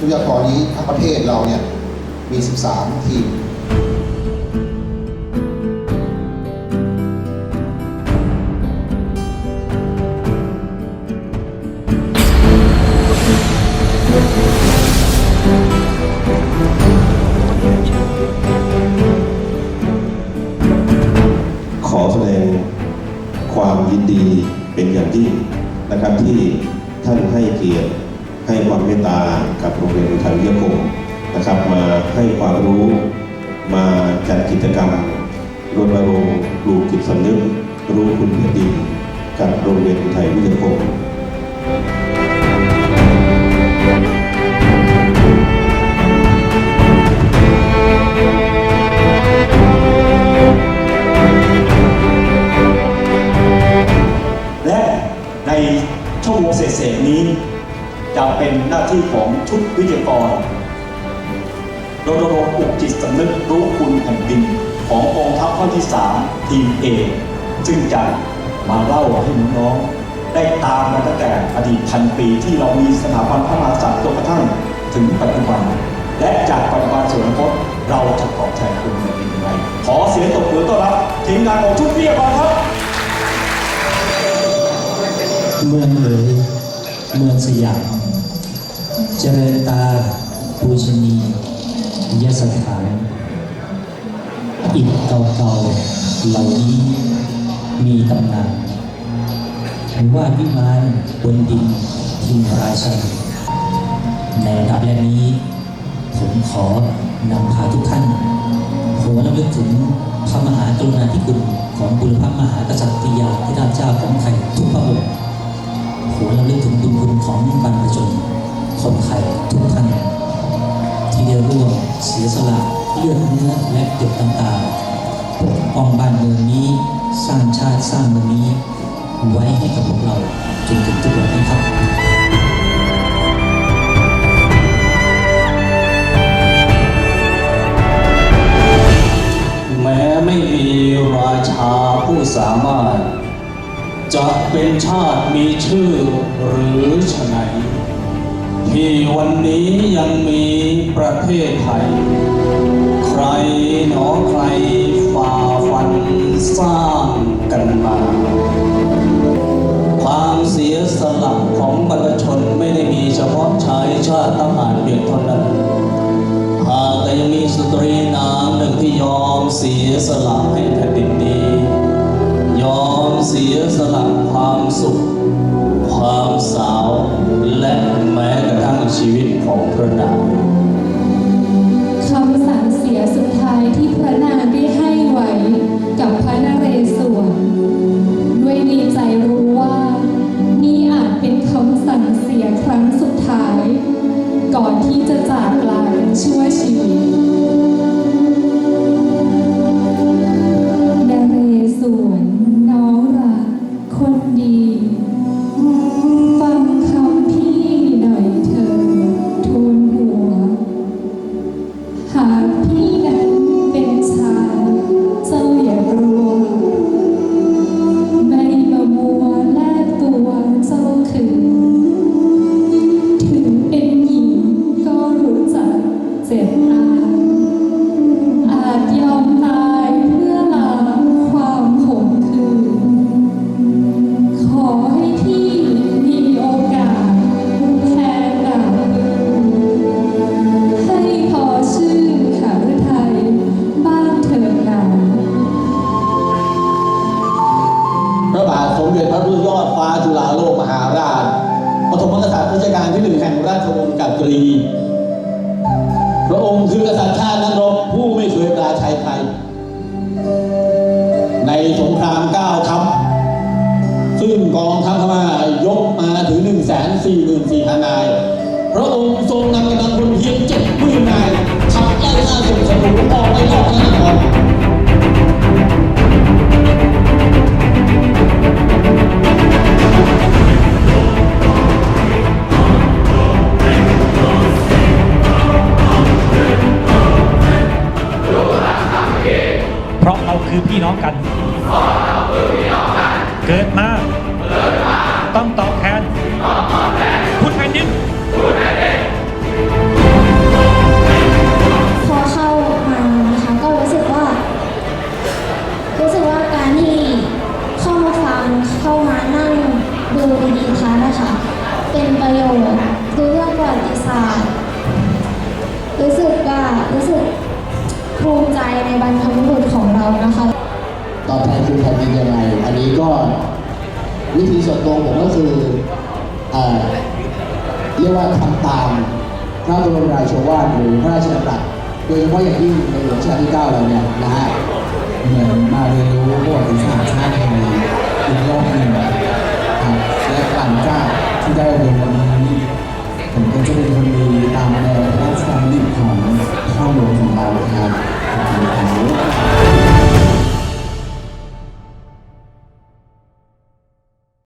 ทรัพยากรนี้ทั้งประเทศเราเนี่ยมี 13 ทีมขอแสดงความยินดีเป็นอย่างยิ่งนะครับที่ท่านให้เกียรติ ให้ความเมตตากับโรงเรียนอุทัยวิทยาคมนะครับ มาให้ความรู้มาจัดกิจกรรมรณรงค์ปลูกจิตสำนึกรู้คุณแผ่นดินกับโรงเรียนอุทัยวิทยาคม จะเป็นหน้าที่ของชุดวิทยากรรณรงค์ปลุกจิตสำนึกรู้คุณแผ่นดินของกองทัพภาคที่ 3 ทีมเอซึ่งจะมาเล่าให้น้องๆได้ตามมาตั้งแต่อดีตพันปีที่เรามีสถาบันพระมหากษัตริย์จนกระทั่งถึงปัจจุบัน และจากปัจจุบันสู่อนาคตเราจะตอบแทนคุณแผ่นดินยังไงขอเสียงตบมือต้อนรับทีมงานของชุดวิทยากรครับเมืองหรือเมืองสยาม เจริญตาปูชนียสถาน อิฐเก่าๆเหล่านี้มีตำนานหรือว่าวิมานบนดินทิมราชันในระดับแรกนี้ ผมขอนำพาทุกท่านหัวระลึกถึงพระมหากรุณาธิคุณของบุรพมหากษัตริยาธิราชเจ้าของไทยทุกพระองค์โหเราลึกถึงบุญคุณของบรรพชน เลือดเนื้อและหยดน้ำตาปกป้องบ้านเมืองนี้ สร้างชาติสร้างเมืองนี้ ไว้ให้กับพวกเราจนถึงทุกวันนี้ครับแม้ไม่มีราชาผู้สามารถ จะเป็นชาติมีชื่อหรือชะไหนที่วันนี้ยังมีประเทศไทย ชายชาติทหารเพียงเท่านั้น หากแต่ยังมีสตรีนางหนึ่งที่ยอมเสียสละให้แผ่นดินนี้ ยอมเสียสละความสุข ความสาว และแม้กระทั่งชีวิตของพระนาง ราชวงศ์จักรี พระองค์คือกษัตริย์ชาตินักรบผู้ไม่เคยปราชัยใคร ในสงครามเก้าทัพซึ่งกองทัพพม่ายกมาถึง 1 4 4 0 0 0นาย พระองค์ทรงนำกำลังพลเพียงเจ็ดหมื่นนายขับไล่ล่าศึกศัตรูออกไปรอบพระนคร พี่น้องกัน เกิดมาต้องตอบ คือแพนดินยังไง อันนี้ก็วิธีส่วนตัวผมก็คือเรียกว่าทำตามพระบรมราชวาทหรือพระราชดำรัสโดยเฉพาะอย่างยิ่งในหลวงชาติที่9เราเนี่ยนะฮะเหมือนมาเรียนรู้ประวัติศาสตร์ชาติไทยอีกรอบหนึ่งคและหลังจากที่ได้เรียนวันนี้ผมก็จะเป็นคน